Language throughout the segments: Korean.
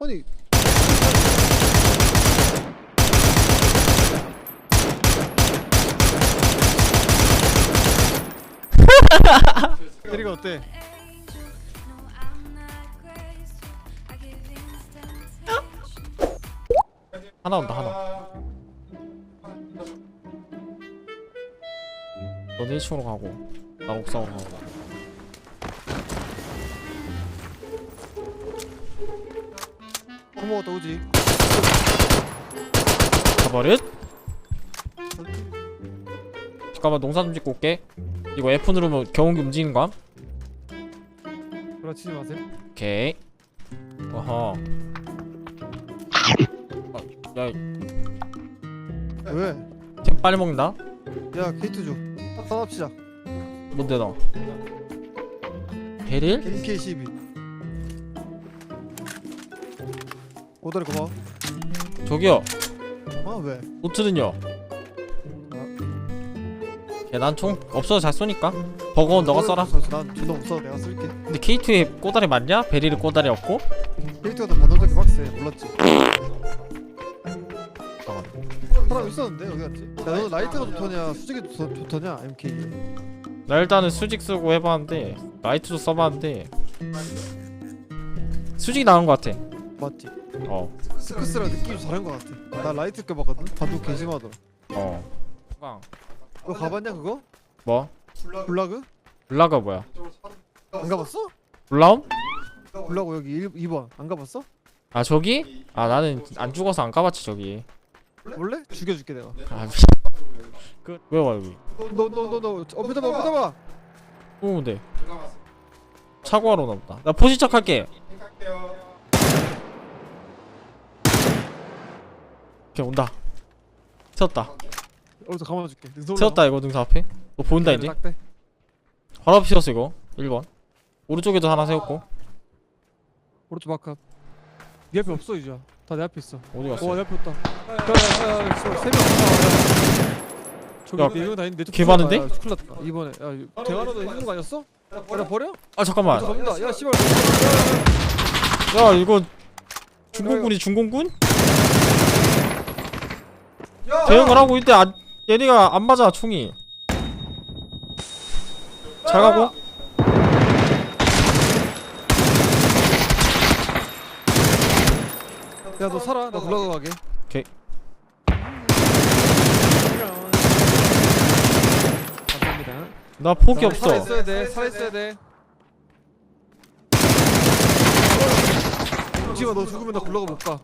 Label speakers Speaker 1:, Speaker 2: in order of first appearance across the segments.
Speaker 1: 아니. 대리가 어때?
Speaker 2: 하나 온다 하나. 넌 1층으로 가고 나 옥상으로 가고
Speaker 1: 먹었다 오지
Speaker 2: 가버릇 잠깐만 농사 좀 짓고 올게 이거 F 누르면 경운기 움직이는 거야?
Speaker 1: 그렇지 마세요
Speaker 2: 오케이 어허 아, 야,
Speaker 1: 왜?
Speaker 2: 템 빨리 먹는다?
Speaker 1: 야 게이트 줘 싸납시다
Speaker 2: 뭔데 너? 베릴?
Speaker 1: MK12 오다리 고마워
Speaker 2: 저기요.
Speaker 1: 아 왜?
Speaker 2: 노트는요? 야난 총? 없어도 잘 쏘니까. 버거운 너가 써라.
Speaker 1: 난 존나 없어. 내가 쓸게.
Speaker 2: 근데 K2에 꼬다리 맞냐? 베릴에 꼬다리 없고?
Speaker 1: 게이트가 더 반동적이 빡세 몰랐지. 사람 있었는데 어디 갔지? 야 너는 라이트가 좋더냐? 수직이 좋, 좋더냐? MK
Speaker 2: 나 일단은 수직 쓰고 해봤는데 라이트도 써봤는데 수직이 나은 것 같아
Speaker 1: 맞지?
Speaker 2: 어
Speaker 1: 스크스랑 느낌이 다른 것 같아 나 라이트 껴봤거든 반동 개심하더라
Speaker 2: 어. 후방.
Speaker 1: 너 가봤냐 그거?
Speaker 2: 뭐?
Speaker 1: 블라그?
Speaker 2: 블라가 뭐야?
Speaker 1: 안 가봤어?
Speaker 2: 블라움?
Speaker 1: 블라그 여기 1, 2번 안 가봤어?
Speaker 2: 아 저기? 아 나는 안 죽어서 안 가봤지 저기
Speaker 1: 원래? 죽여줄게 내가
Speaker 2: 아 미... 그... 왜 와 여기?
Speaker 1: 너너 너너 엎어 잡아 엎어 잡아
Speaker 2: 오 네. 차고하러 오나 보다 나 포시착 할게 오케이 온다 세웠다
Speaker 1: 어디서 감아줄게 능선
Speaker 2: 세웠다 이거 등산 앞에 너 보인다 이제
Speaker 1: 딱대
Speaker 2: 바로 앞에 세웠어 이거 1번 오른쪽에도 하나 세웠고
Speaker 1: 오른쪽 바깥 네 앞에 없어 이제 다내 앞에 있어
Speaker 2: 어디
Speaker 1: 와
Speaker 2: 갔어?
Speaker 1: 내 앞에 없다 야야야 세명 저기
Speaker 2: 야,
Speaker 1: 네 명다 있는데
Speaker 2: 좀개 많은데?
Speaker 1: 큰일 났다 이번에 야 대화로도 있는 거 아니었어? 야나 버려?
Speaker 2: 아 잠깐만
Speaker 1: 저 갑니다 야 씨발
Speaker 2: 야 이거 중공군이 중공군? 대응을 하고 있대 안, 얘네가 안 맞아 총이. 잘 가고.
Speaker 1: 야 너 살아? 나 불러가 가게.
Speaker 2: 오케이.
Speaker 1: 감사합니다.
Speaker 2: 나 포기 없어.
Speaker 1: 살아있어야 돼 살아있어야 돼. 지마 너 죽으면 나 굴러가 못가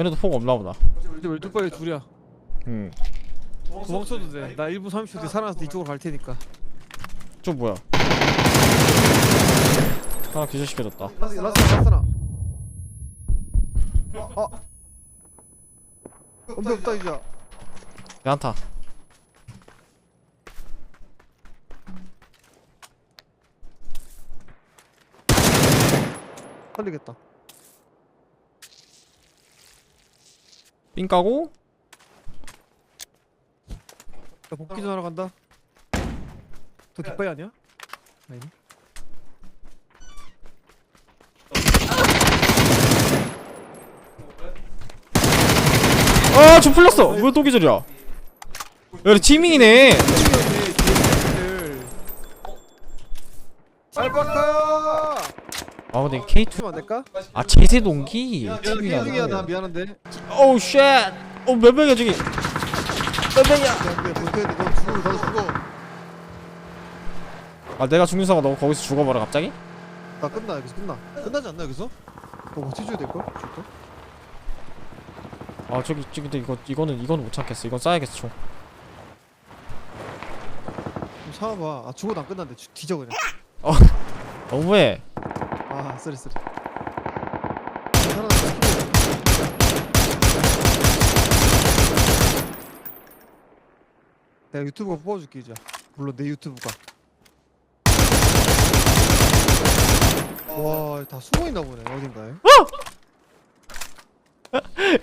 Speaker 2: 얘네도 포기 없나 보다.
Speaker 1: 이제 왼쪽발에 둘이야.
Speaker 2: 응.
Speaker 1: 도망쳐도 돼나 1분 30초 뒤에 살아나서 이쪽으로 갈 테니까.
Speaker 2: 저 뭐야? 하나 기절시켜줬다.
Speaker 1: 라스 라스 라스나. 아 엄청 없다 이제.
Speaker 2: 내한타.
Speaker 1: 살리겠다
Speaker 2: 삥 까고.
Speaker 1: 나 복귀 전하러 간다. 더 뒷바위 아니야? 아니네.
Speaker 2: 아좀 풀렸어. 왜또 기절이야? 야 이거 티밍이네.
Speaker 1: 알바카
Speaker 2: 아 근데 K2
Speaker 1: 좀 안될까?
Speaker 2: 아 제세 동기? 팀이
Speaker 1: 중이야 나 미안한데.
Speaker 2: 오우 쉣 어몇 명이야 저기? 몇 명이야?
Speaker 1: 야 근데 볼테인데 너 죽어 나도 죽어.
Speaker 2: 아 내가 죽는 사가 너 거기서 죽어버려 갑자기?
Speaker 1: 나 끝나 여기서 끝나. 끝나지 않나 여기서? 너 버텨줘야 될 걸? 죽어?
Speaker 2: 아 저기 저기 근데 이거 이거는 이거는 못 참겠어. 이건 쏴야겠어 총.
Speaker 1: 좀 참아봐. 아 죽어도 안 끝난대 죽- 뒤져 그냥.
Speaker 2: 너무해
Speaker 1: 아 쓰리 쓰리 내가 유튜브가 뽑아줄게 이제. 물론 내 유튜브가. 와 다 숨어있나 보네. 어딘가에.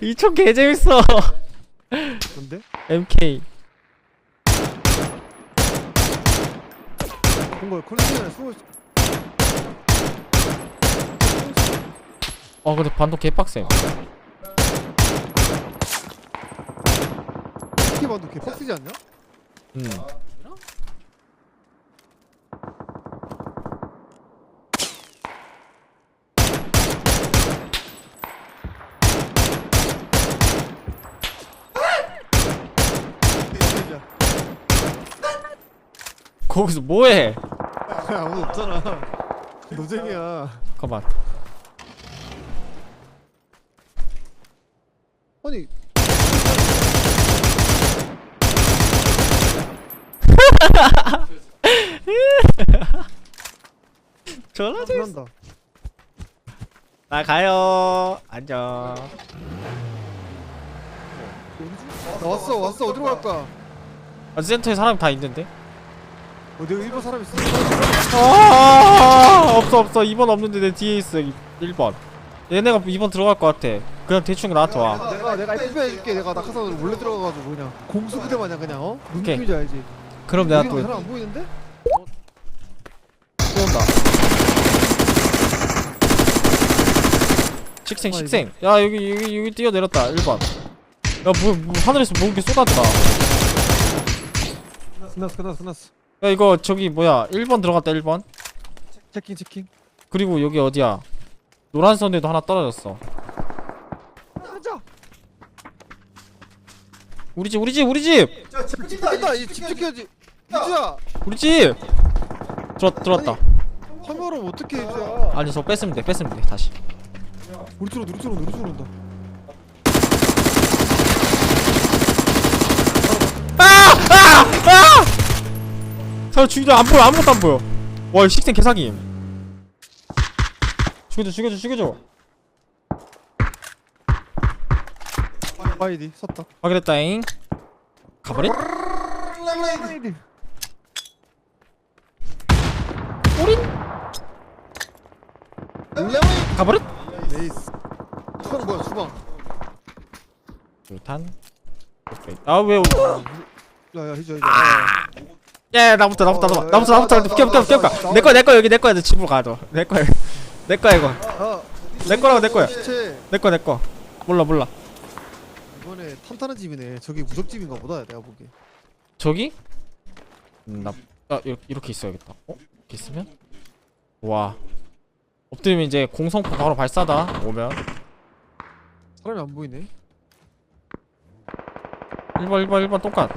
Speaker 2: 이총 개재밌어.
Speaker 1: 뭔데?
Speaker 2: MK
Speaker 1: 뭔가 컬렉션에 숨어있
Speaker 2: 어 근데 반동 개빡셈
Speaker 1: 이렇게 봐도 개 빡세지 않냐?
Speaker 2: 음
Speaker 1: 진짜.
Speaker 2: 거기서 뭐해
Speaker 1: 아무도 없잖아. 노잼이야.
Speaker 2: 잠깐만
Speaker 1: 아니.
Speaker 2: 전화
Speaker 1: 그런다.
Speaker 2: 나 가요. 안녕.
Speaker 1: 나 왔어 왔어. 어디로 갈 거야?
Speaker 2: 아 센터에 사람 다 있는데?
Speaker 1: 어디 일본 사람 있어?
Speaker 2: 아 없어 없어. 2번 없는데 내 뒤에 있어. 1번. 얘네가 2번 들어갈 것 같아 그냥 대충 나한테 와
Speaker 1: 내가 내가 FB 해줄게. 내가 낙하산으로 몰래 들어가가지고 그냥 공수 부대 마냥 그냥 어? 무슨
Speaker 2: 오케이.
Speaker 1: 느낌인지 알지?
Speaker 2: 그럼 내가 또
Speaker 1: 사람 안 보이는데?
Speaker 2: 쏜다 식생
Speaker 1: 아,
Speaker 2: 식생 야 여기 여기 여기 뛰어내렸다 1번 야뭐 뭐, 하늘에서 뭐 이렇게 쏟아져
Speaker 1: 끝났어 끝났어 끝났어.
Speaker 2: 야 이거 저기 뭐야 1번 들어갔다 1번
Speaker 1: 체킹 체킹.
Speaker 2: 그리고 여기 어디야 노란 선에도 하나 떨어졌어
Speaker 1: 가자.
Speaker 2: 우리 집 우리 집 우리 집!
Speaker 1: 됐다 이집 지켜야지. 이주야.
Speaker 2: 우리 집! 들어 들어왔다.
Speaker 1: 화면으로 어떻게 이주야?
Speaker 2: 아니 저 뺐으면 돼 뺐으면 돼 다시.
Speaker 1: 우리 쪽으로 우리 쪽으로 우리 쪽으로 온다.
Speaker 2: 저 죽여 안 보여 아무것도 안 보여. 와이 식생 개사기 죽여줘 죽여줘 죽여줘
Speaker 1: 아이디 섰다.
Speaker 2: 확인했다잉 가버릿
Speaker 1: 아이디. 올린.
Speaker 2: 가버릿
Speaker 1: 네이스. 주방 뭐야 주방?
Speaker 2: 불탄 아왜
Speaker 1: 야야 희저 희저.
Speaker 2: 야 나부터 나부터 나부터 나부터 나부터 비켜 비켜 비켜 내거 내거 여기 내 거야 너 집으로 가줘 내 거야 내 거야 이거 아내 거라고 내 거야 내 거 내 거 몰라 몰라
Speaker 1: 이번에 탐타는 집이네. 저기 무적집인가 보다 내가 보기.
Speaker 2: 저기 음, 나 아, 이렇게, 이렇게 있어야겠다 어 이렇게 있으면 와 엎드리면 이제 공성포 바로 발사다 오면
Speaker 1: 사람이 안 보이네.
Speaker 2: 1번 1번 1번 똑같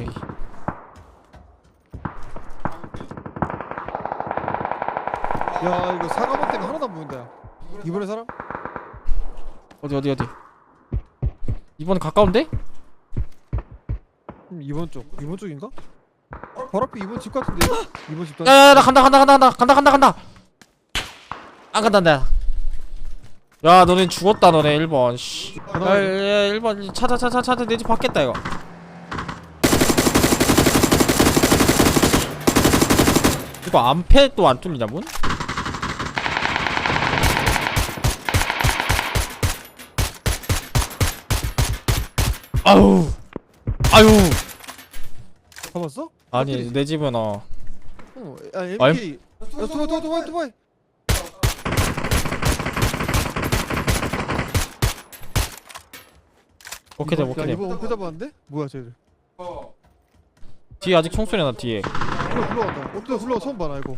Speaker 2: 에이
Speaker 1: 야 이거 사과맛 때문에 하나도 안 보인다. 야. 이번에 사람?
Speaker 2: 어디 어디 어디 이번 가까운데?
Speaker 1: 음, 이번 쪽. 이번 쪽인가? 바로 앞에 이번 집 같은데. 이번 집도.
Speaker 2: 야야 나 간다 간다 간다 간다 간다 간다 간다 안 간다 안돼 야 너네 죽었다 너네 1번 씨. 야,
Speaker 1: 하나.
Speaker 2: 야, 야 1번 찾아 찾아 찾아 내 집 받겠다 이거 이거 안패 또 안 뚫리냐 문? 아유 아유
Speaker 1: 잡았어?
Speaker 2: 아니 내 집은 어
Speaker 1: 어. 야? MK. 야 투바이 투바이 투바이 투바이.
Speaker 2: 오케이 돼
Speaker 1: 야,
Speaker 2: 오케이 돼
Speaker 1: 이번 엉크 잡았는데? 뭐야 쟤들?
Speaker 2: 뒤에 아직 총소리 나 뒤에
Speaker 1: 굴러 굴러간다. 엉크 굴러가 처음 봐나 이거.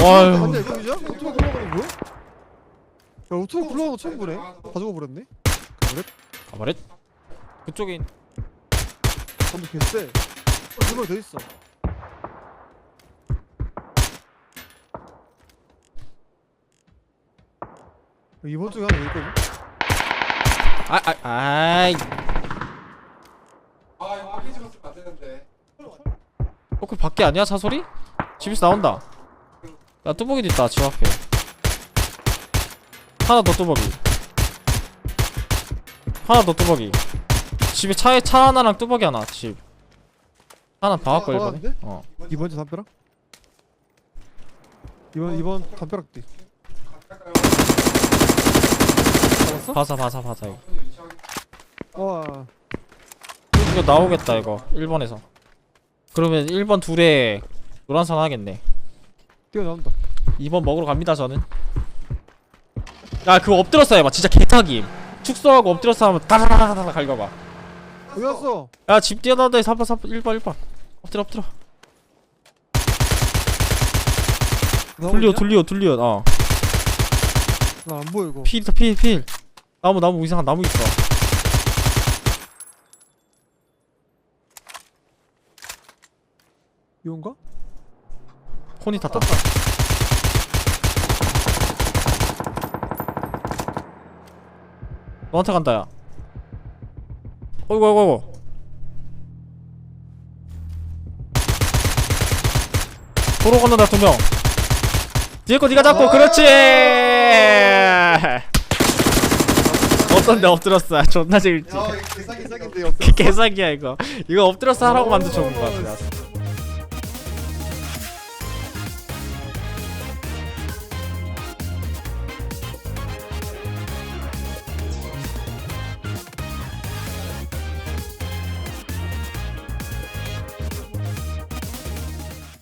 Speaker 2: 아유.
Speaker 1: 이거 이제? 오토바이 굴러가는 뭐야? 야 오토바이 굴러가는 거 처음 보네. 가지고 버렸네. 그래?
Speaker 2: 가버렸 그쪽에 있-
Speaker 1: 전부 개쎄. 두명 더 있어. 이번 쪽에 하나 더 있거든.
Speaker 2: 아, 아, 아이
Speaker 3: 아 이거 앞에 찍었으면 안 되는데
Speaker 2: 어, 그 밖에 아니야 사소리? 집에서 나온다 야 뚜벅이도 있다 집 앞에 하나 더 뚜벅이 하나 더 뚜벅이. 집에 차에 차 하나랑 뚜벅이 하나 집. 하나 박았고
Speaker 1: 아,
Speaker 2: 일본에?
Speaker 1: 박았는데?
Speaker 2: 어.
Speaker 1: 이번 주 담벼락? 이번 이번 담벼락 뒤. 잡았어?
Speaker 2: 바사 바사 바사 이거.
Speaker 1: 와.
Speaker 2: 이거 나오겠다 이거. 일본에서. 그러면 1번 둘에 노란선 하겠네.
Speaker 1: 뛰어나온다.
Speaker 2: 2번 먹으러 갑니다 저는. 야 그거 엎드렸어 해봐. 진짜 개타김 축소하고 엎드렸어 하면 다다다다다
Speaker 1: 어디 갔어.
Speaker 2: 야집 뛰어나온다 3번 3번 1번 1번. 엎드려 엎드려. 돌려 돌려 돌려. 어.
Speaker 1: 나안 보여 이거.
Speaker 2: 필 있다 필필. 나무 나무 이상한 나무 있어.
Speaker 1: 이건가?
Speaker 2: 코니 탔다 너한테 간다 야. 어이구 어이구 어이구. 도로 건너다 두명. 뒤에 거 니가 잡고 그렇지! 어떤데 엎드렸어. 존나 재밌지.
Speaker 3: 개사기.
Speaker 2: 개사기야 이거. 이거 엎드려서 하라고 만든 좋은 거 같아